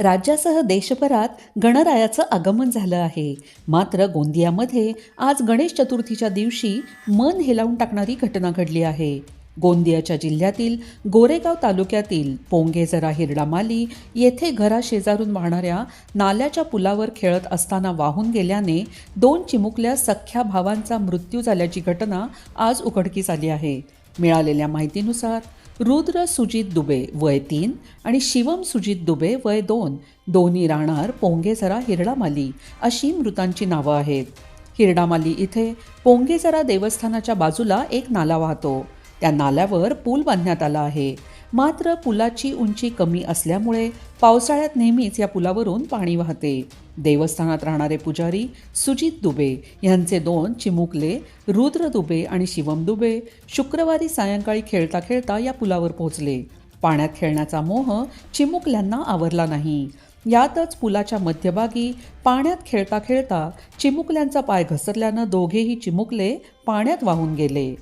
राज्यासह देशभरात गणरायाचं आगमन झालं आहे. मात्र गोंदियामध्ये आज गणेश चतुर्थीच्या दिवशी मन हेलावून टाकणारी घटना घडली आहे. गोंदियाच्या जिल्ह्यातील गोरेगाव तालुक्यातील पोंगेजरा हिरडामाली येथे घराशेजारून वाहणाऱ्या नाल्याच्या पुलावर खेळत असताना वाहून गेल्याने दोन चिमुकल्या सख्ख्या भावांचा मृत्यू झाल्याची घटना आज उघडकीस आली आहे. मिळालेल्या माहितीनुसार रुद्र सुजित दुबे वय तीन आणि शिवम सुजित दुबे वय दोन दोन्ही राहणार पोंगेझरा हिरडामाली अशी मृतांची नावं आहेत. हिरडामाली इथे पोंगेझरा देवस्थानाच्या बाजूला एक नाला वाहतो. त्या नाल्यावर पूल बांधण्यात आला आहे. मात्र पुलाची उंची कमी असल्यामुळे पावसाळ्यात नेहमीच या पुलावरून पाणी वाहते. देवस्थानात राहणारे पुजारी सुजित दुबे यांचे दोन चिमुकले रुद्र दुबे आणि शिवम दुबे शुक्रवारी सायंकाळी खेळता खेळता या पुलावर पोहोचले. पाण्यात खेळण्याचा मोह चिमुकल्यांना आवरला नाही. यातच पुलाच्या मध्यभागी पाण्यात खेळता खेळता चिमुकल्यांचा पाय घसरल्यानं दोघेही चिमुकले पाण्यात वाहून गेले.